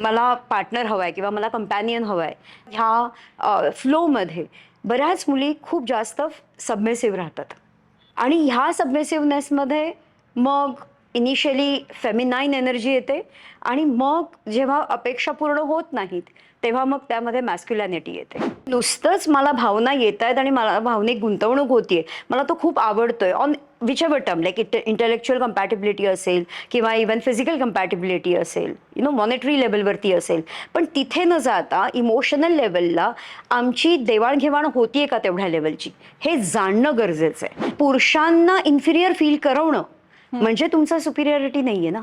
मला पार्टनर हवा आहे किंवा मला कंपॅनियन हवा आहे ह्या फ्लोमध्ये बऱ्याच मुली खूप जास्त सबमेसिव्ह राहतात. आणि ह्या सबमेसिव्हनेसमध्ये मग इनिशियली फेमिनाईन एनर्जी येते आणि मग जेव्हा अपेक्षा पूर्ण होत नाहीत तेव्हा मग त्यामध्ये मॅस्क्युलॅनिटी येते. नुसतंच मला भावना येत आहेत आणि मला भावनिक गुंतवणूक होतीये. मला तो खूप आवडतोय. On which ever term like it intellectual compatibility असेल किंवा इवन फिजिकल कम्पॅटिबिलिटी असेल यु नो मॉनिटरी लेवलवरती असेल. पण तिथे न जाता इमोशनल लेवलला आमची देवाणघेवाण होतीये का तेवढ्या लेवलची हे जाणणं गरजेचं आहे. पुरुषांना इन्फिरियर फील करवणं म्हणजे तुमचा सुपिरियरिटी नाहीये ना?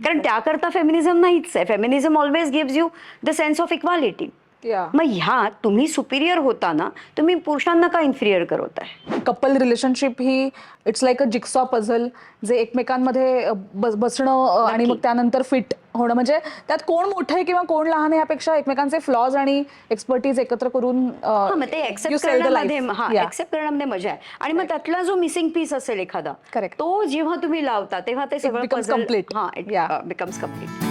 कारण त्याकरता फेमिनिझम नाहीच आहे. Feminism always gives you the sense of equality मग ह्यात तुम्ही सुपिरियर होताना तुम्ही पुरुषांना का इन्फिरियर करवताय couple relationship he it's like a jigsaw puzzle जे एकमेकांमध्ये अ, बस बसणं अ, आणि मग. त्यानंतर फिट होणं म्हणजे त्यात कोण मोठं आहे किंवा कोण लहान आहे यापेक्षा एकमेकांचे फ्लॉज आणि एक्सपर्टीज एकत्र करून अ, हा मग ते you ऍक्सेप्ट save the करण्यामध्ये life. हा Yeah. ऍक्सेप्ट करण्यामध्ये मजा आहे आणि मग त्यातला जो मिसिंग पीस असेल एखादा Correct. तो जेव्हा तुम्ही लावता तेव्हा ते सगळं becomes puzzle- complete. हा Yeah. बिकम्स कंप्लीट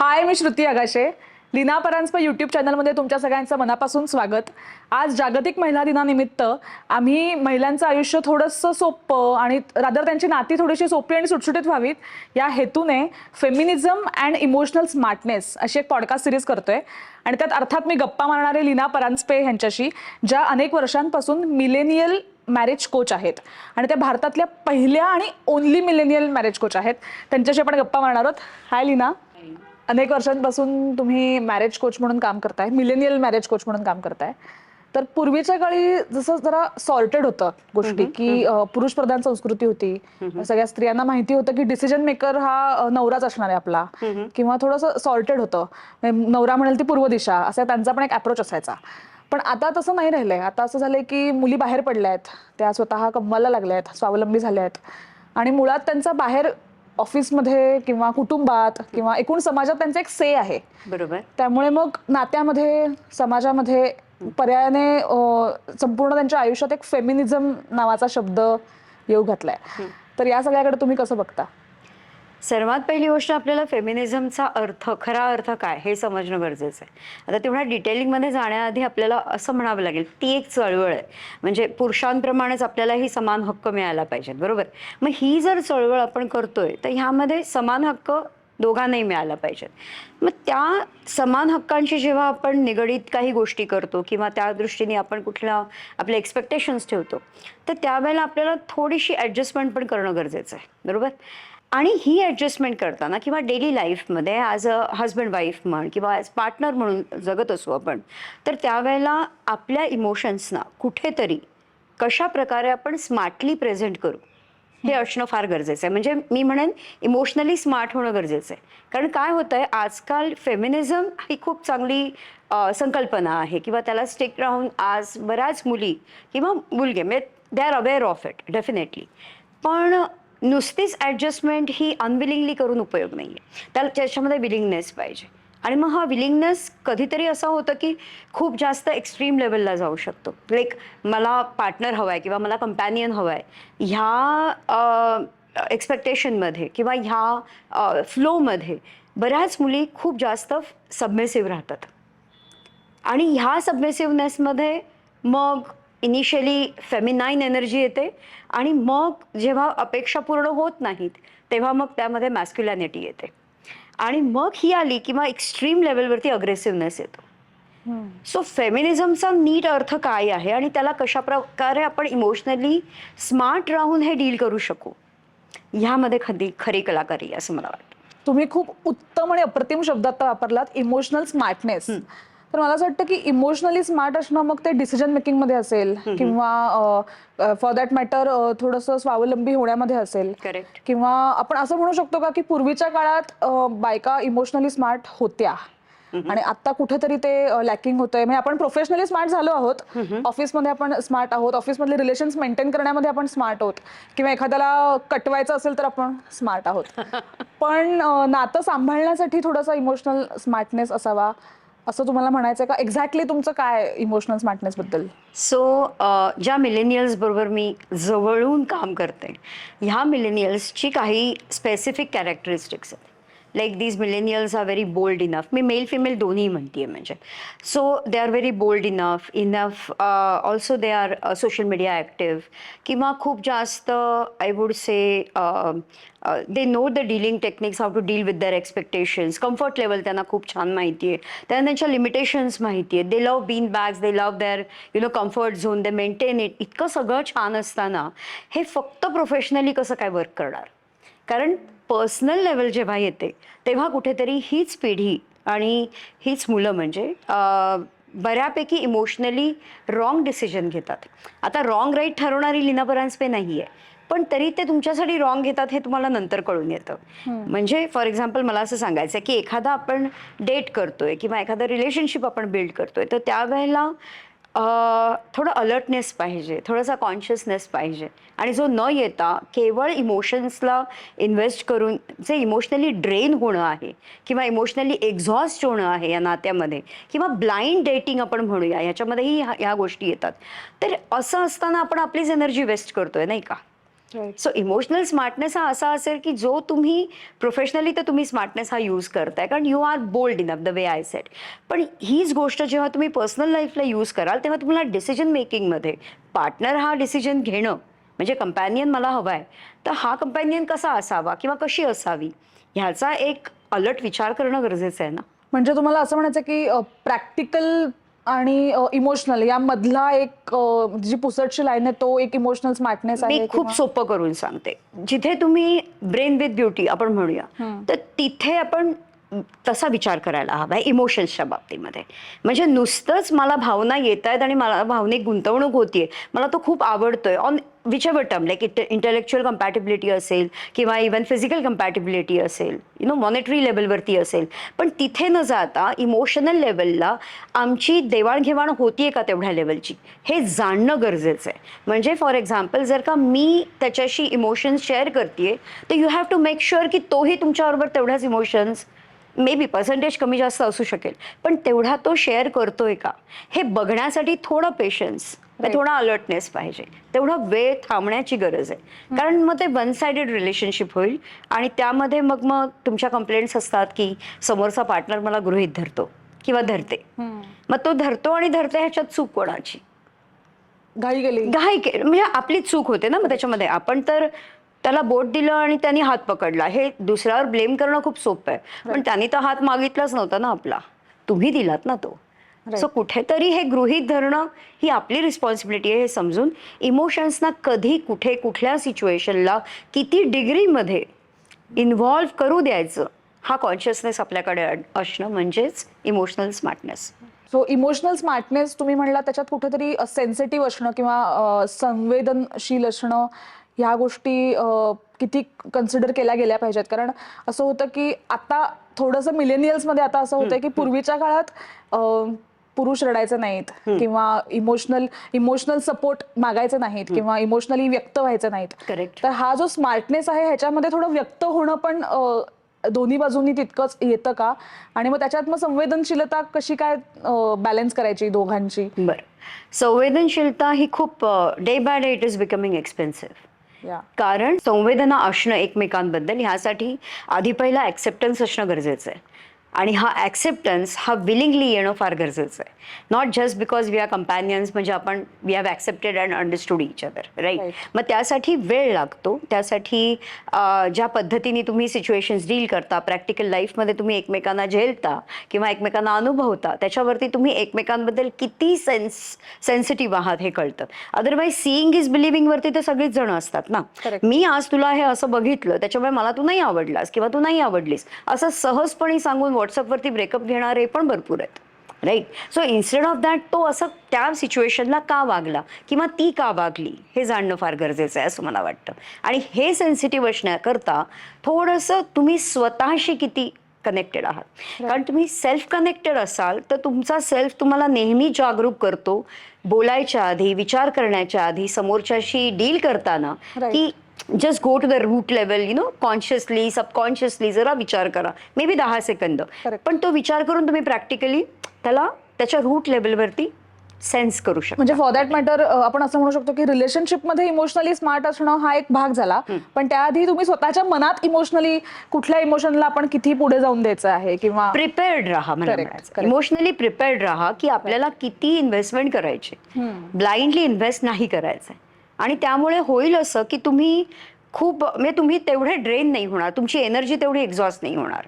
हाय मी श्रुती आगाशे. लीना परांजपे यूट्यूब चॅनलमध्ये तुमच्या सगळ्यांचं मनापासून स्वागत. आज जागतिक महिला दिनानिमित्त आम्ही महिलांचं आयुष्य थोडंसं सोपं आणि रादर त्यांची नाती थोडीशी सोपी आणि सुटसुटीत व्हावीत या हेतूने फेमिनिझम अँड इमोशनल स्मार्टनेस अशी एक पॉडकास्ट सिरीज करतोय. आणि त्यात अर्थात मी गप्पा मारणारे लीना परांजपे यांच्याशी ज्या अनेक वर्षांपासून मिलेनियल मॅरेज कोच आहेत. आणि त्या भारतातल्या पहिल्या आणि ओनली मिलेनियल मॅरेज कोच आहेत. त्यांच्याशी आपण गप्पा मारणार आहोत. हाय लीना. अनेक वर्षांपासून तुम्ही मॅरेज कोच म्हणून काम करताय मिलेनियल मॅरेज कोच म्हणून काम करताय. तर पूर्वीच्या काळी जसं जरा सॉर्टेड होतं गोष्टी की पुरुष प्रधान संस्कृती होती. सगळ्या स्त्रियांना माहिती होतं की डिसिजन मेकर हा नवराच असणार आहे आपला. किंवा थोडंसं सॉर्टेड होतं. नवरा म्हणेल ती पूर्व दिशा असा त्यांचा पण एक अप्रोच असायचा. पण आता तसं नाही राहिलंय. आता असं झालंय की मुली बाहेर पडल्या आहेत त्या स्वतः कमवायला लागल्या आहेत स्वावलंबी झाल्या आहेत आणि मुळात त्यांचा बाहेर ऑफिसमध्ये किंवा कुटुंबात किंवा एकूण समाजात त्यांचा एक से आहे. बरोबर. त्यामुळे मग नात्यामध्ये समाजामध्ये पर्यायाने अं, संपूर्ण त्यांच्या आयुष्यात एक फेमिनिझम नावाचा शब्द येऊ घातलाय. तर या सगळ्याकडे तुम्ही कसं बघता? सर्वात पहिली गोष्ट आपल्याला फेमिनिझमचा अर्थ खरा अर्थ काय हे समजणं गरजेचं आहे. आता तेवढ्या डिटेलिंगमध्ये जाण्याआधी आपल्याला असं म्हणावं लागेल ती एक चळवळ आहे. म्हणजे पुरुषांप्रमाणेच आपल्यालाही समान हक्क मिळायला पाहिजेत बरोबर? मग ही जर चळवळ आपण करतोय तर ह्यामध्ये समान हक्क दोघांनाही मिळाला पाहिजेत. मग त्या समान हक्कांशी जेव्हा आपण निगडीत काही गोष्टी करतो किंवा त्या दृष्टीने आपण कुठल्या आपले एक्सपेक्टेशन्स ठेवतो तर त्यावेळेला आपल्याला थोडीशी ॲडजस्टमेंट पण करणं गरजेचं आहे बरोबर? आणि ही ॲडजस्टमेंट करताना किंवा डेली लाईफमध्ये ॲज अ हजबंड वाईफ म्हण किंवा ॲज पार्टनर म्हणून जगत असू आपण तर त्यावेळेला आपल्या इमोशन्सना कुठेतरी कशा प्रकारे आपण स्मार्टली प्रेझेंट करू हे असणं फार गरजेचं आहे. म्हणजे मी म्हणेन इमोशनली स्मार्ट होणं गरजेचं आहे. कारण काय होतं आहे आजकाल फेमिनिझम ही खूप चांगली संकल्पना आहे किंवा त्याला स्टिक राहून आज बऱ्याच मुली किंवा मुलगे म्हणजे they are aware of it definitely पण नुसतीच ॲडजस्टमेंट ही अनविलिंगली करून उपयोग नाही आहे त्याला त्याच्यामध्ये विलिंगनेस पाहिजे. आणि मग हा विलिंगनेस कधीतरी असं होतं की खूप जास्त एक्स्ट्रीम लेवलला जाऊ शकतो. लाईक मला पार्टनर हवा आहे किंवा मला कंपॅनियन हवं आहे ह्या एक्सपेक्टेशनमध्ये किंवा ह्या फ्लोमध्ये बऱ्याच मुली खूप जास्त सबमेसिव्ह राहतात. आणि ह्या सबमेसिव्हनेसमध्ये मग इनिशियली फेमिनाईन एनर्जी येते आणि मग जेव्हा अपेक्षा पूर्ण होत नाहीत तेव्हा मग त्यामध्ये मॅस्क्युलॅनिटी येते. आणि मग ही आली किंवा एक्स्ट्रीम लेवलवरती अग्रेसिव्हनेस येतो. सो फेमिनिझमचा नीट अर्थ काय आहे आणि त्याला कशा प्रकारे आपण इमोशनली स्मार्ट राहून हे डील करू शकू? ह्यामध्ये खरी खरी कलाकारी असं मला वाटतं. तुम्ही खूप उत्तम आणि अप्रतिम शब्द आता वापरलात इमोशनल स्मार्टनेस तर मला असं वाटतं की इमोशनली स्मार्ट असणं मग ते डिसिजन मेकिंगमध्ये असेल किंवा फॉर दॅट मॅटर थोडंसं स्वावलंबी होण्यामध्ये असेल. करेक्ट किंवा आपण असं म्हणू शकतो का की पूर्वीच्या काळात बायका इमोशनली स्मार्ट होत्या. आणि आता कुठेतरी ते लॅकिंग होतंय. म्हणजे आपण प्रोफेशनली स्मार्ट झालो आहोत. ऑफिसमध्ये आपण स्मार्ट आहोत. ऑफिसमधले रिलेशन्स मेंटेन करण्यामध्ये आपण स्मार्ट आहोत. किंवा एखाद्याला कटवायचं असेल तर आपण स्मार्ट आहोत. पण नातं सांभाळण्यासाठी थोडासा इमोशनल स्मार्टनेस असावा. असं तुम्हाला म्हणायचं का? एक्झॅक्टली तुमचं काय इमोशनल स्मार्टनेस बद्दल? सो ज्या मिलेनियल्स बरोबर मी जवळून काम करते ह्या मिलेनियल्सची काही स्पेसिफिक कॅरेक्टरिस्टिक्स आहेत. Like these millennials are very bold enough me male female दोन्ही म्हणते म्हणजे so they are very bold enough enough also they are social media active किंवा खूप जास्त I would say they know the dealing techniques how to deal with their expectations comfort level त्यांना खूप छान माहिती आहे त्यांना त्यांच्या लिमिटेशन्स माहिती आहेत they love bean bags they love their you know comfort zone they maintain it इतकं सगळं छान असताना हे फक्त प्रोफेशनली कसं काय वर्क करणार कारण पर्सनल लेवल जेव्हा येते तेव्हा कुठेतरी हीच पिढी आणि हीच मुलं म्हणजे बऱ्यापैकी इमोशनली रॉंग डिसिजन घेतात. आता रॉंग राईट ठरवणारी लीना परांजपे नाही आहे पण तरी ते तुमच्यासाठी रॉंग घेतात हे तुम्हाला नंतर कळून येतं. म्हणजे फॉर एक्झाम्पल मला असं सांगायचं आहे की एखादा आपण डेट करतोय किंवा एखादं रिलेशनशिप आपण बिल्ड करतोय तर त्यावेळेला थोडं अलर्टनेस पाहिजे थोडासा कॉन्शियसनेस पाहिजे. आणि जो न येता केवळ इमोशन्सला इन्व्हेस्ट करून जे इमोशनली ड्रेन होणं आहे किंवा इमोशनली एक्झॉस्ट होणं आहे या नात्यामध्ये किंवा ब्लाइंड डेटिंग आपण म्हणूया ह्याच्यामध्येही ह्या ह्या गोष्टी येतात. तर असं असताना आपण आपलीच एनर्जी वेस्ट करतोय नाही का? सो इमोशनल स्मार्टनेस हा असा असेल की जो तुम्ही प्रोफेशनली तर तुम्ही स्मार्टनेस हा यूज करताय कारण you are bold enough the way I set पण हीच गोष्ट जेव्हा तुम्ही पर्सनल लाईफला यूज कराल तेव्हा तुम्हाला डिसिजन मेकिंगमध्ये पार्टनर हा डिसिजन घेणं म्हणजे कंपॅनियन मला हवा आहे तर हा कंपॅनियन कसा असावा किंवा कशी असावी ह्याचा एक अलर्ट विचार करणं गरजेचं आहे ना? म्हणजे तुम्हाला असं म्हणायचं की प्रॅक्टिकल आणि इमोशनल यामधला एक अ, जी पुसटची लाईन आहे तो एक इमोशनल स्मार्टनेस आहे खूप किंवा- सोपं करून सांगते. जिथे तुम्ही ब्रेन विथ ब्युटी आपण म्हणूया तर तिथे आपण तसा विचार करायला हवा आहे इमोशन्सच्या बाबतीमध्ये. म्हणजे नुसतंच मला भावना येत आहेत आणि मला भावनिक गुंतवणूक होतीये. मला तो खूप आवडतोय. On which ever term like intellectual compatibility असेल किंवा इवन फिजिकल कम्पॅटेबिलिटी असेल यु नो मॉनिटरी लेवलवरती असेल. पण तिथे न जाता इमोशनल लेवलला आमची देवाणघेवाण होतीये का तेवढ्या लेवलची हे जाणणं गरजेचं आहे म्हणजे फॉर एक्झाम्पल जर का मी त्याच्याशी इमोशन्स शेअर करते तर you have to make sure की तोही तुमच्याबरोबर तेवढ्याच इमोशन्स मे बी पर्सेंटेज कमी जास्त असू शकेल. पण तेवढा तो शेअर करतोय का? हे बघण्यासाठी थोडं पेशन्स. थोडा अलर्टनेस पाहिजे. तेवढा वेळ थांबण्याची गरज आहे. कारण मग ते वन सायडेड रिलेशनशिप होईल आणि त्यामध्ये मग मग तुमच्या कंप्लेंट्स असतात की समोरचा पार्टनर मला गृहीत धरतो किंवा धरते. मग तो धरतो आणि धरते ह्याच्यात चूक कोणाची? घाई गेली. घाई के म्हणजे आपलीच चूक होते ना मग त्याच्यामध्ये. आपण तर त्याला बोट दिलं आणि त्यांनी हात पकडला. हे दुसऱ्यावर ब्लेम करणं खूप सोपं आहे. पण त्यांनी तर हात मागितलाच नव्हता ना आपला. तुम्ही दिलात ना तो. सो कुठेतरी हे गृहीत धरणं ही आपली रिस्पॉन्सिबिलिटी आहे हे समजून इमोशन्सना कधी कुठे कुठल्या सिच्युएशनला किती डिग्रीमध्ये इन्व्हॉल्व्ह करू द्यायचं हा कॉन्शियसनेस आपल्याकडे असणं म्हणजेच emotional smartness so emotional smartness तुम्ही म्हणला त्याच्यात कुठेतरी सेन्सिटिव्ह असणं किंवा संवेदनशील असणं ह्या गोष्टी किती कन्सिडर केल्या गेल्या पाहिजेत. कारण असं होतं की आता थोडंसं मिलेनियल्समध्ये आता असं होतं की पूर्वीच्या काळात पुरुष रडायचे नाहीत किंवा इमोशनल इमोशनल सपोर्ट मागायचे नाहीत किंवा इमोशनली व्यक्त व्हायचे नाहीत. करेक्ट तर हा जो स्मार्टनेस आहे ह्याच्यामध्ये थोडं व्यक्त होणं पण दोन्ही बाजूंनी तितकंच येतं का? आणि मग त्याच्यात मग संवेदनशीलता कशी काय बॅलन्स करायची दोघांची? बरं. संवेदनशीलता ही खूप day by day it is becoming expensive कारण संवेदना असणं एकमेकांबद्दल ह्यासाठी आधी पहिला ऍक्सेप्टन्स असणं गरजेचं आहे. आणि हा ॲक्सेप्टन्स हा विलिंगली येणं फार गरजेचं आहे. Not just because we are companions म्हणजे आपण we have accepted and understood each other right. मग त्यासाठी वेळ लागतो. त्यासाठी ज्या पद्धतीने तुम्ही सिच्युएशन्स डील करता प्रॅक्टिकल लाईफमध्ये तुम्ही एकमेकांना झेलता किंवा एकमेकांना अनुभवता त्याच्यावरती तुम्ही एकमेकांबद्दल किती सेन्स सेन्सिटिव्ह आहात हे कळतं. अदरवाईज सीईंग इज बिलिव्हिंगवरती तर सगळीच जण असतात ना. मी आज तुला हे असं बघितलं त्याच्यामुळे मला तू नाही आवडलास किंवा तू नाही आवडलीस असं सहजपणे सांगून व्हॉट्सअपवरती ब्रेकअप घेणारे पण भरपूर आहेत right so instead of that तो असं त्या सिच्युएशनला का वागला किंवा ती का वागली हे जाणणं फार गरजेचं आहे असं मला वाटतं. आणि हे सेन्सिटिव्ह असण्याकरता थोडंसं तुम्ही स्वतःशी किती कनेक्टेड आहात. कारण तुम्ही सेल्फ कनेक्टेड असाल तर तुमचा सेल्फ तुम्हाला नेहमी जागरूक करतो बोलायच्या आधी विचार करण्याच्या आधी समोरच्याशी डील करताना Right. की just go to the root level you know consciously subconsciously जरा विचार करा. मे बी दहा सेकंद. पण तो विचार करून तुम्ही प्रॅक्टिकली त्याला त्याच्या रूट लेवलवरती सेन्स करू शकतो. म्हणजे फॉर दॅट मॅटर आपण असं म्हणू शकतो की रिलेशनशिपमध्ये इमोशनली स्मार्ट असणं हा एक भाग झाला. पण त्याआधी तुम्ही स्वतःच्या मनात इमोशनली कुठल्या इमोशनला आपण किती पुढे जाऊन द्यायचं आहे किंवा प्रिपेअर्ड राहा. इमोशनली प्रिपेअर्ड राहा की आपल्याला किती इन्व्हेस्टमेंट करायची ब्लाइंडली इन्व्हेस्ट नाही करायचंय. आणि त्यामुळे होईल असं की तुम्ही खूप म्हणजे तुम्ही तेवढे ड्रेन नाही होणार. तुमची एनर्जी तेवढी एक्झॉस्ट नाही होणार.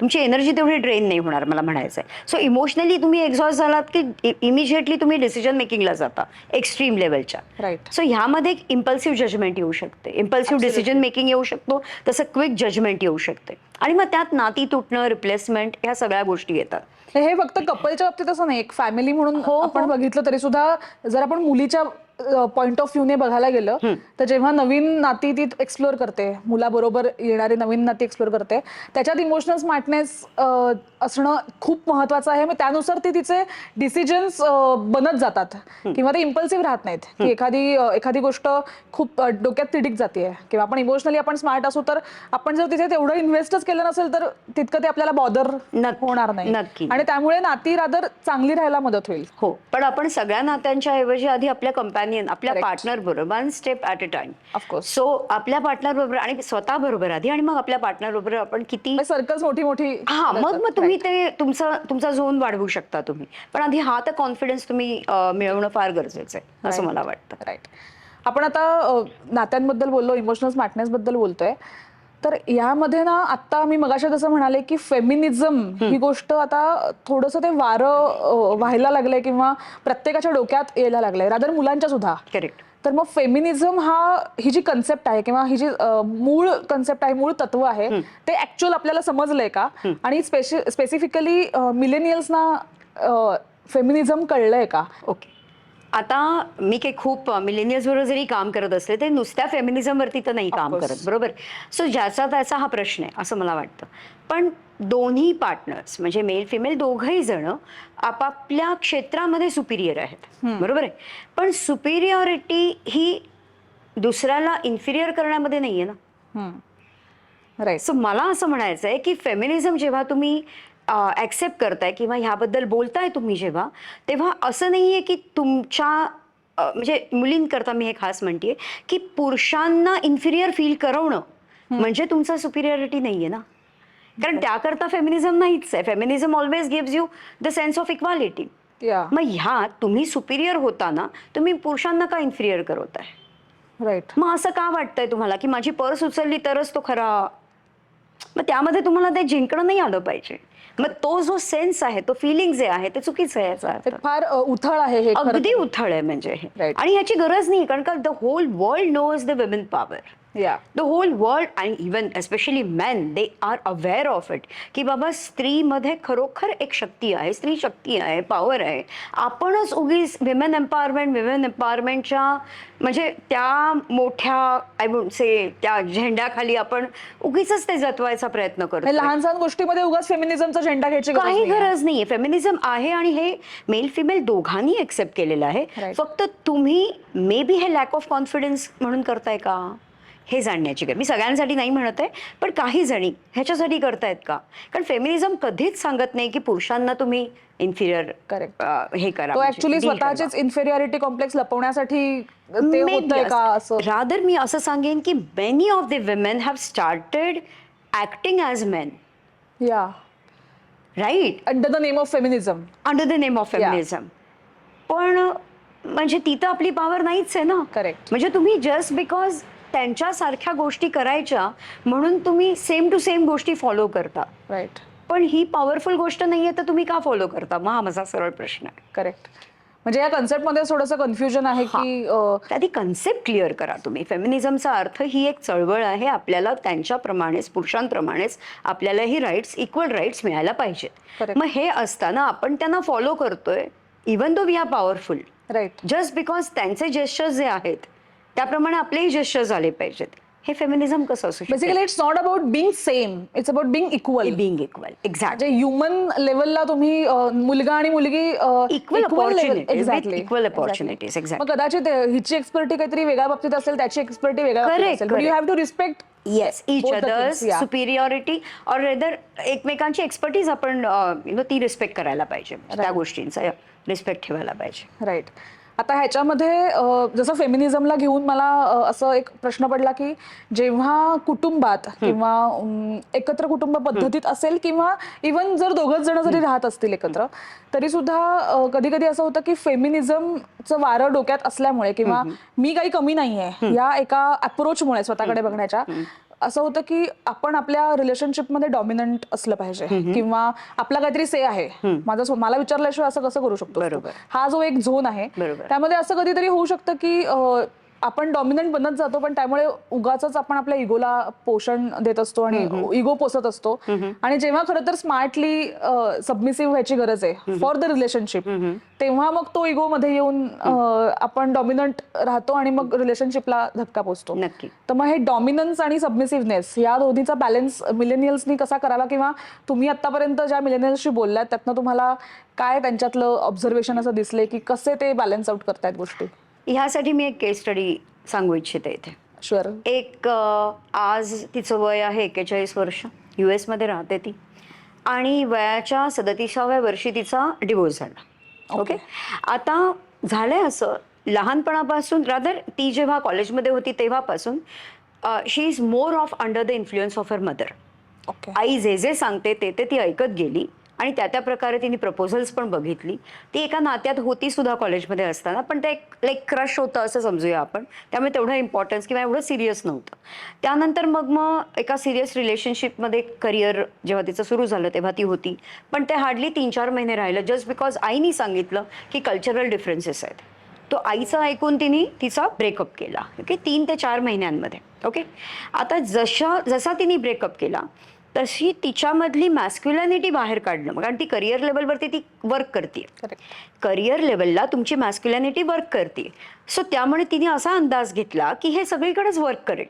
तुमची एनर्जी तेवढी ड्रेन नाही होणार मला म्हणायचं आहे सो इमोशनली तुम्ही एक्झॉस्ट झालात की इमिजिएटली तुम्ही डिसिजन मेकिंगला जाता एक्स्ट्रीम लेवलच्या राईट सो ह्यामध्ये एक इम्पल्सिव्ह जजमेंट येऊ शकते. इम्पल्सिव्ह डिसिजन मेकिंग येऊ शकतो तसं क्विक जजमेंट येऊ शकते. आणि मग त्यात नाती तुटणं रिप्लेसमेंट ह्या सगळ्या गोष्टी येतात. हे फक्त कपलच्या बाबतीत असं नाही. एक फॅमिली म्हणून हो, आपण हो. बघितलं तरी सुद्धा जर आपण मुलीच्या पॉइंट ऑफ व्ह्यूने बघायला गेलं तर जेव्हा नवीन नाती ती एक्सप्लोर करते मुलाबरोबर येणारी नवीन नाती एक्सप्लोर करते त्याच्यात इमोशनल स्मार्टनेस असणं खूप महत्वाचं आहे. मग त्यानुसार ती तिचे डिसिजन्स बनत जातात. किंवा ते इम्पल्सिव्ह राहत नाहीत. की एखादी एखादी गोष्ट खूप डोक्यात तिडीक जाते किंवा आपण इमोशनली आपण स्मार्ट असू तर आपण जर तिथे तेवढं इन्व्हेस्टच केलं नसेल तर तितकं ते आपल्याला बॉदर होणार नाही. आणि त्यामुळे नाती रादर चांगली राहायला मदत होईल. हो. पण आपण सगळ्या नात्यांच्या ऐवजी आधी आपल्या कंपॅनियन आपल्या Correct. पार्टनर बरोबर one step at a time course. So आपल्या पार्टनर बरोबर आणि स्वतः बरोबर आधी आणि मग आपल्या पार्टनर बरोबर आपण किती सर्कल्स मोठी मोठी हा मग मग तुम्ही ते तुमचा तुमचा झोन वाढवू शकता तुम्ही. पण आधी हा तर कॉन्फिडन्स तुम्ही मिळवणं फार गरजेचं आहे असं मला वाटतं. राईट आपण आता नात्यांबद्दल बोललो इमोशनल स्मार्टनेस बद्दल बोलतोय. तर यामध्ये ना आता मी मगाशी जसं म्हणाले की फेमिनिझम ही गोष्ट आता थोडंसं ते वारं व्हायला लागलंय किंवा प्रत्येकाच्या डोक्यात यायला लागलंय रादर मुलांच्या सुद्धा. करेक्ट तर मग फेमिनिझम हा ही जी कन्सेप्ट आहे किंवा ही जी मूळ कन्सेप्ट आहे मूळ तत्व आहे ते ऍक्च्युअल आपल्याला समजलंय का? आणि स्पेसिफिकली मिलेनियल्सना फेमिनिझम कळलंय का? ओके. आता मी काही खूप मिलेनियल्स बरोबर जरी काम करत असले ते नुसत्या फेमिनिझम वरती तर नाही काम. करत बरोबर? सो ज्याचा त्याचा हा प्रश्न आहे असं मला वाटतं. पण दोन्ही पार्टनर्स म्हणजे मेल फिमेल दोघही जण आपापल्या क्षेत्रामध्ये सुपिरियर आहेत बरोबर आहे? पण सुपिरियॉरिटी ही दुसऱ्याला इन्फिरियर करण्यामध्ये नाहीये ना. राईट सो मला असं म्हणायचं आहे की फेमिनिझम जेव्हा तुम्ही ॲक्सेप्ट करताय किंवा ह्याबद्दल बोलताय तुम्ही जेव्हा तेव्हा असं नाही आहे की तुमच्या म्हणजे मुलींकरता मी हे खास म्हणते की पुरुषांना इन्फिरियर फील करवणं म्हणजे तुमचं सुपिरियरिटी नाही आहे ना. कारण त्याकरता फेमिनिझम नाहीच आहे. Feminism always gives you the sense of equality मग ह्यात तुम्ही सुपिरियर होताना तुम्ही पुरुषांना का इन्फिरियर करवताय? राईट मग असं का वाटतंय तुम्हाला की माझी पर्स उचलली तरच तो खरा मग त्यामध्ये तुम्हाला ते जिंकणं नाही आलं पाहिजे मग तो जो सेन्स आहे तो फिलिंग जे आहे ते चुकीचं आहे याचा अर्थ. फार अ, उथळ आहे हे खरं अगदी उथळ आहे म्हणजे हे Right. आणि ह्याची गरज नाही कारण का the whole world knows the women power yeah the whole world and even especially man they are aware of it की बाबा स्त्रीमध्ये खरोखर एक शक्ती आहे स्त्री शक्ती आहे पॉवर आहे आपणच उगीच विमेन एम्पॉवरमेंट विमेन एम्पॉवरमेंटच्या म्हणजे त्या मोठ्या आय वुड से त्या झेंड्याखाली आपण उगीच ते जतवायचा प्रयत्न करतो लहान सहान गोष्टीमध्ये उगाच फेमिनिझमचा झेंडा घ्यायची काही. गरज नाहीये फेमिनिझम आहे आणि हे मेल फिमेल दोघांनी एक्सेप्ट केलेलं आहे. फक्त तुम्ही मे बी हे लॅक ऑफ कॉन्फिडन्स म्हणून करताय का हे जाणण्याची गरज. मी सगळ्यांसाठी नाही म्हणत आहे पण काही जणी ह्याच्यासाठी करतायत का? कारण फेमिनिझम कधीच सांगत नाही की पुरुषांना तुम्ही इन्फिरियर. हे करा. तो म्हणजे ऍक्च्युली करा. स्वतःचेच इन्फेरियरिटी कॉम्प्लेक्स लपवण्यासाठी ते Maybe होतंय का असं? रादर मी असं सांगेन की many of the women have started acting as men yeah right under the name of feminism under the name of feminism पण म्हणजे ती तर आपली पॉवर नाहीच आहे ना. Correct. म्हणजे तुम्ही जस्ट बिकॉज त्यांच्यासारख्या गोष्टी करायच्या म्हणून तुम्ही सेम टू सेम गोष्टी फॉलो करता. राईट पण ही पॉवरफुल गोष्ट नाहीये तर तुम्ही का फॉलो करता? मग हा माझा सरळ प्रश्न आहे. करेक्ट म्हणजे या कन्सेप्टमध्ये थोडंसं कन्फ्युजन आहे की आधी कन्सेप्ट क्लिअर करा तुम्ही. फेमिनिझमचा अर्थ ही एक चळवळ आहे. आपल्याला त्यांच्याप्रमाणेच पुरुषांप्रमाणेच आपल्यालाही राईट्स इक्वल राईट्स मिळायला पाहिजेत. मग हे असताना आपण त्यांना फॉलो करतोय even though we are powerful right just because त्यांचे जेस्चर्स जे आहेत त्याप्रमाणे आपलेही जेस्चर्स आले पाहिजेत. हे फेमिनिझम कसं असू basically it's not about being same it's about being equal being equal exact म्हणजे ह्युमन लेवलला तुम्ही मुलगा आणि मुलगी with equal opportunities, exactly. मग कदाचित हिची एक्सपर्टी काहीतरी वेगळ्या बाबतीत असेल त्याची एक्सपर्टी वेगळ्या असेल. You. Have to respect yes each others. Superiority or rather एकमेकांची एक्सपर्टीज आपण यु नो ती रिस्पेक्ट करायला पाहिजे. त्या गोष्टींचा रिस्पेक्ट ठेवायला पाहिजे. राईट आता ह्याच्यामध्ये जसं फेमिनिझमला घेऊन मला असं एक प्रश्न पडला की जेव्हा कुटुंबात किंवा एकत्र कुटुंब पद्धतीत असेल किंवा इवन जर दोघच जण जरी राहत असतील एकत्र तरी सुद्धा कधी कधी असं होतं की फेमिनिझमचं वारं डोक्यात असल्यामुळे किंवा मी काही कमी नाहीये या एका अप्रोचमुळे स्वतःकडे बघण्याच्या असं होतं की आपण आपल्या रिलेशनशिपमध्ये डॉमिनंट असलं पाहिजे. किंवा आपला काहीतरी से आहे. माझं मला विचारल्याशिवाय असं कसं करू शकतो? बरोबर. हा जो एक झोन आहे. त्यामध्ये असं कधीतरी होऊ शकतं की आपण डॉमिनंट बनत जातो पण त्यामुळे उगाच आपण आपल्या इगोला पोषण देत असतो आणि इगो पोसत असतो. आणि जेव्हा खरं तर स्मार्टली सबमिसिव्ह व्हायची गरज आहे फॉर द रिलेशनशिप तेव्हा मग तो इगो मध्ये येऊन आपण डॉमिनंट राहतो आणि मग रिलेशनशिपला धक्का पोचतो. नक्की. तर मग हे डॉमिनन्स आणि सबमिसिव्हनेस या दोन्हीचा बॅलन्स मिलेनियल्सनी कसा करावा किंवा तुम्ही आतापर्यंत ज्या मिलेनियल्सशी बोललात त्यातनं तुम्हाला काय त्यांच्यातलं ऑब्झर्वेशन असं दिसले की कसे ते बॅलन्स आउट करतायत गोष्टी? ह्यासाठी मी एक केस स्टडी सांगू इच्छिते इथे. शुअर एक अ, आज तिचं वय आहे एक्केचाळीस वर्ष. यू एसमध्ये राहते ती. आणि वयाच्या सदतीसाव्या वर्षी तिचा डिवोर्स झाला. ओके आता झालंय असं लहानपणापासून रादर ती जेव्हा कॉलेजमध्ये होती तेव्हापासून she is more of under the influence of her mother okay आई जे जे सांगते ते ते ती ऐकत गेली. आणि त्या त्या प्रकारे तिने प्रपोजल्स पण बघितली. ती एका नात्यात होती सुद्धा कॉलेजमध्ये असताना पण ते एक लाईक क्रश होतं असं समजूया आपण. त्यामुळे तेवढं इम्पॉर्टन्स किंवा एवढं सिरियस नव्हतं. त्यानंतर मग मग एका सिरियस रिलेशनशिपमध्ये करिअर जेव्हा तिचं सुरू झालं तेव्हा ती होती. पण ते हार्डली तीन चार महिने राहिलं जस्ट बिकॉज आईनी सांगितलं की कल्चरल डिफरन्सेस आहेत. तो आईचं ऐकून तिने तिचा ब्रेकअप केला. ओके तीन ते चार महिन्यांमध्ये. ओके आता जशा जसा तिने ब्रेकअप केला तशी तिच्यामधली मॅस्क्युलॅनिटी बाहेर काढणं. कारण ती करिअर लेवलवरती ती वर्क करते करिअर लेवलला तुमची मॅस्क्युलॅनिटी वर्क करते सो त्यामुळे तिने असा अंदाज घेतला की हे सगळीकडेच वर्क करेल.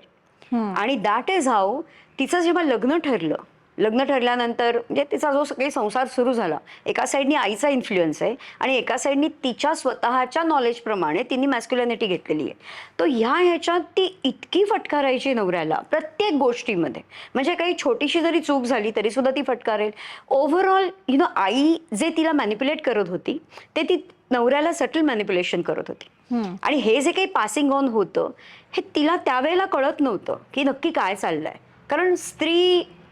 आणि दॅट इज हाऊ तिचं जेव्हा लग्न ठरलं लग्न ठरल्यानंतर म्हणजे तिचा जो काही संसार सुरू झाला एका साईडनी आईचा इन्फ्लुएन्स आहे आणि एका साईडनी तिच्या स्वतःच्या नॉलेजप्रमाणे तिने मॅस्क्युलॅनिटी घेतलेली आहे. तो ह्या ह्याच्यात ती इतकी फटकारायची नवऱ्याला प्रत्येक गोष्टीमध्ये. म्हणजे काही छोटीशी जरी चूक झाली तरी सुद्धा ती फटकारेल. ओव्हरऑल यु नो आई जे तिला मॅनिप्युलेट करत होती ते ती नवऱ्याला सटल मॅनिप्युलेशन करत होती. आणि हे जे काही पासिंग ऑन होतं हे तिला त्यावेळेला कळत नव्हतं की नक्की काय चाललंय. कारण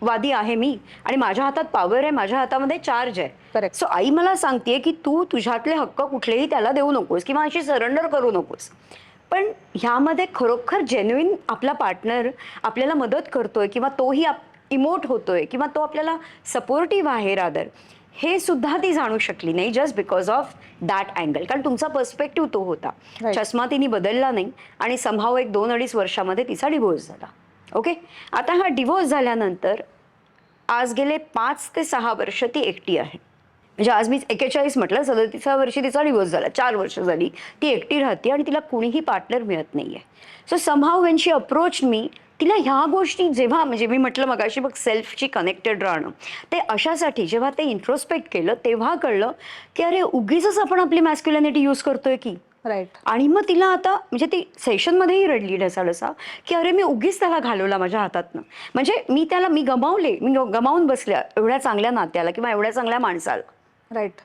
स्त्रीवादी आहे मी आणि माझ्या हातात पॉवर आहे माझ्या हातामध्ये चार्ज आहे. Correct. सो आई मला सांगतेय की तू तुझ्यातले हक्क कुठलेही त्याला देऊ नकोस किंवा अशी सरेंडर करू नकोस. पण ह्यामध्ये खरोखर जेन्युइन आपला पार्टनर आपल्याला मदत करतोय किंवा तोही इमोट होतोय किंवा तो आपल्याला सपोर्टिव्ह आहे रादर हे सुद्धा ती जाणू शकली नाही just because of that angle कारण तुमचा पर्स्पेक्टिव्ह तो होता. Right. चष्मा तिने बदलला नाही आणि संभाव एक दोन अडीच वर्षामध्ये तिचा डिवोर्स झाला. ओके आता हा डिवोर्स झाल्यानंतर आज गेले पाच ते सहा वर्ष ती एकटी आहे. म्हणजे आज मी एकेचाळीस म्हटलं सदतीसा वर्षी तिचा डिवोर्स झाला. चार वर्ष झाली ती एकटी राहते आणि तिला कुणीही पार्टनर मिळत नाहीये. So somehow when she approach मी तिला ह्या गोष्टी जेव्हा म्हणजे मी म्हटलं मगाशी बघ सेल्फची कनेक्टेड राहणं ते अशासाठी जेव्हा ते इंट्रोस्पेक्ट केलं तेव्हा कळलं की अरे उगीच आपण आपली मॅस्क्युलॅनिटी यूज करतोय की. राईट आणि मग तिला आता म्हणजे ती सेशनमध्येही रडली ढसाढसा की अरे मी उगीच त्याला घालवला माझ्या हातातनं. म्हणजे मी त्याला मी गमावले मी गमावून बसल्या एवढ्या चांगल्या नात्याला किंवा एवढ्या चांगल्या माणसाला. राईट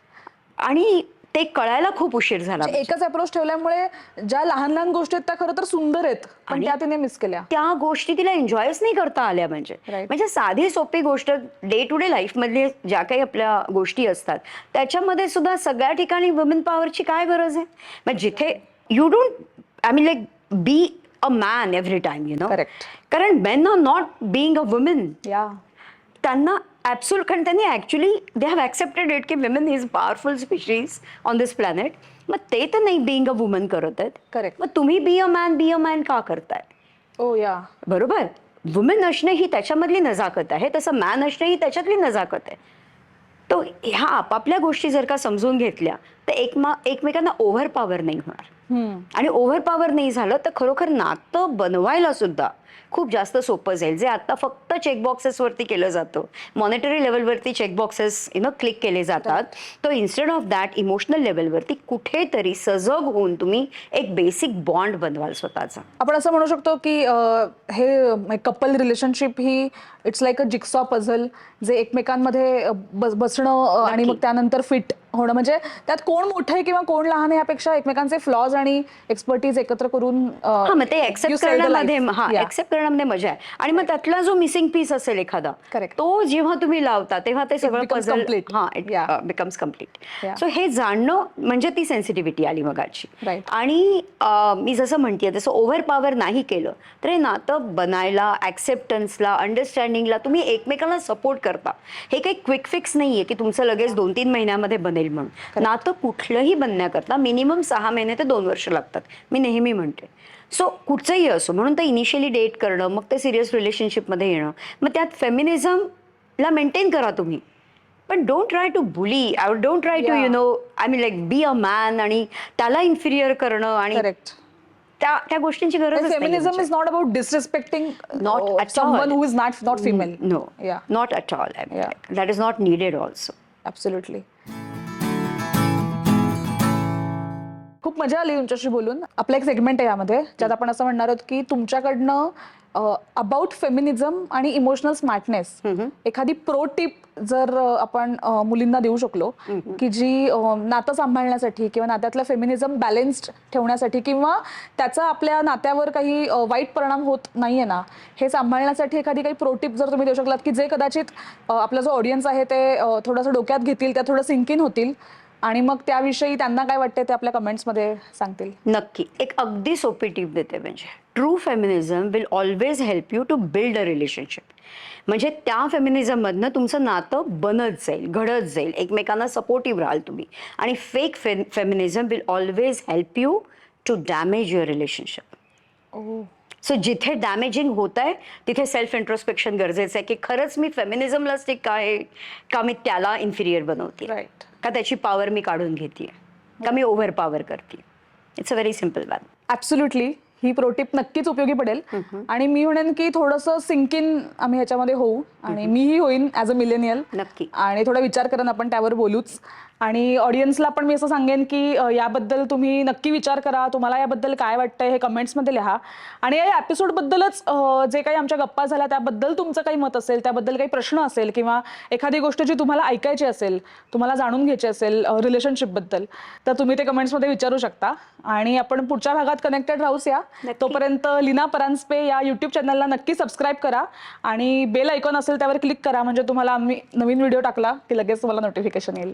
आणि ते कळायला खूप उशीर झाला एकच अप्रोच ठेवल्यामुळे ज्या लहान लहान गोष्टी आहेत त्या खरं तर सुंदर आहेत पण त्या तिने मिस केल्या. त्या गोष्टी तिला एन्जॉयच नाही करता आल्या म्हणजे. म्हणजे साधी सोपी गोष्ट डे टू डे लाईफमधले ज्या काही आपल्या गोष्टी असतात त्याच्यामध्ये सुद्धा सगळ्या ठिकाणी वुमेन पॉवरची काय गरज आहे? म्हणजे जिथे you don't I mean like be a man every time you know Correct. कारण men are not being a women yeah त्यांना ॲब्सोल्ट कारण त्यांनी actually they have accepted it की women is powerful species on this planet मग ते तर नाही being a woman करत आहेत Correct. मग तुम्ही बी a man B a man का करताय ओ या बरोबर वुमेन असणं ही त्याच्यामधली नजाकत आहे तसं मॅन असणं ही त्याच्यातली नजाकत आहे तो ह्या आपापल्या गोष्टी जर का समजून घेतल्या तर एकमा एकमेकांना ओव्हर पॉवर नाही होणार आणि ओव्हर पॉवर नाही झालं तर खरोखर नातं बनवायला सुद्धा खूप जास्त सोपं जाईल. जे आता फक्त चेकबॉक्सेसवरती केलं जातं. मॉनिटरी लेवलवरती चेकबॉक्सेस यु नो क्लिक केले जातात. तो इन्स्टेड ऑफ दॅट इमोशनल लेवलवरती कुठेतरी सजग होऊन तुम्ही एक बेसिक बॉन्ड बनवाल स्वतःचा. आपण असं म्हणू शकतो की हे couple relationship he it's like a jigsaw puzzle जे एकमेकांमध्ये बस- बसणं आणि मग त्यानंतर फिट होणं. म्हणजे त्यात कोण मोठं आहे किंवा कोण लहान आहे यापेक्षा एकमेकांचे फ्लॉज आणि एक्सपर्टीज एकत्र करून हा मग ते ऍक्सेप्ट करण्यामध्ये. हा. करण्यामध्ये मजा आहे आणि मग त्यातला जो मिसिंग पीस असेल एखादा. तो जेव्हा तुम्ही लावता तेव्हा ते सगळं पझल. हा. It becomes complete. सो हे जाणणं म्हणजे ती सेन्सिटिव्हिटी आली मगाची. आणि मी जसं म्हणतेय तसं ओव्हर पॉवर नाही केलं तर हे नातं बनायला ऍक्सेप्टन्सला अंडरस्टँडिंगला तुम्ही एकमेकांना सपोर्ट करता हे काही क्विक फिक्स नाहीये की तुमचं लगेच दोन तीन महिन्यामध्ये बनेल म्हणून नातं कुठलंही बनण्याकरता मिनिमम सहा महिने ते दोन वर्ष लागतात मी नेहमी म्हणते सो कुठचंही असो म्हणून तर इनिशियली डेट करणं मग ते सिरियस रिलेशनशिपमध्ये येणं. मग त्यात फेमिनिझमला मेंटेन करा तुम्ही. पण don't try to bully I don't try to. You know I mean like be a man आणि त्याला इन्फिरियर करणं आणि त्या त्या गोष्टींची गरज feminism is not about disrespecting Not at someone. Who is not not female no. Not at all. That is not needed also absolutely खूप मजा आली तुमच्याशी बोलून. आपला एक सेगमेंट आहे यामध्ये ज्यात आपण असं म्हणणार आहोत की तुमच्याकडनं अबाउट फेमिनिझम आणि इमोशनल स्मार्टनेस एखादी प्रो टिप जर आपण मुलींना देऊ शकलो की जी नातं सांभाळण्यासाठी किंवा नात्यातलं फेमिनिझम बॅलेन्स्ड ठेवण्यासाठी किंवा त्याचा आपल्या नात्यावर काही वाईट परिणाम होत नाहीये ना हे सांभाळण्यासाठी एखादी काही प्रो टिप जर तुम्ही देऊ शकलात की जे कदाचित आपला जो ऑडियन्स आहे ते थोडंसं डोक्यात घेतील त्या थोडं सिंकिन होतील आणि मग त्याविषयी त्यांना काय वाटते ते आपल्या कमेंट्समध्ये सांगतील. नक्की. एक अगदी सोपी टीप देते म्हणजे true feminism will always help you to build a relationship म्हणजे त्या फेमिनिझममधनं तुमचं नातं बनत जाईल घडत जाईल एकमेकांना सपोर्टिव्ह राहाल तुम्ही. आणि फेक फे feminism will always help you to damage your relationship so जिथे डॅमेजिंग होत आहे तिथे सेल्फ इंट्रोस्पेक्शन गरजेचं आहे की खरंच मी फेमिनिझमला स्टिक आहे का मी त्याला इन्फिरियर बनवते राईट का त्याची पॉवर मी काढून घेते. का मी ओव्हर पॉवर करते. It's a very simple man absolutely he pro tip नक्कीच उपयोगी पडेल. आणि मी म्हणेन की थोडंसं सिंकिन आम्ही ह्याच्यामध्ये होऊ. आणि मीही होईन ॲज अ मिलेनियल नक्की. आणि थोडा विचार करून आपण त्यावर बोलूच. आणि ऑडियन्सला पण मी असं सांगेन की याबद्दल तुम्ही नक्की विचार करा. तुम्हाला याबद्दल काय वाटतंय हे कमेंट्समध्ये लिहा. आणि या एपिसोडबद्दलच जे काही आमच्या गप्पा झाल्या त्याबद्दल तुमचं काही मत असेल त्याबद्दल काही प्रश्न असेल किंवा एखादी गोष्ट जी तुम्हाला ऐकायची असेल तुम्हाला जाणून घ्यायची असेल रिलेशनशिपबद्दल तर तुम्ही ते कमेंट्समध्ये विचारू शकता. आणि आपण पुढच्या भागात कनेक्टेड राहूच या. तोपर्यंत लीना परांजपे या युट्यूब चॅनलला नक्की सबस्क्राईब करा. आणि बेल आयकॉन असेल त्यावर क्लिक करा. म्हणजे तुम्हाला आम्ही नवीन व्हिडिओ टाकला की लगेच तुम्हाला नोटिफिकेशन येईल.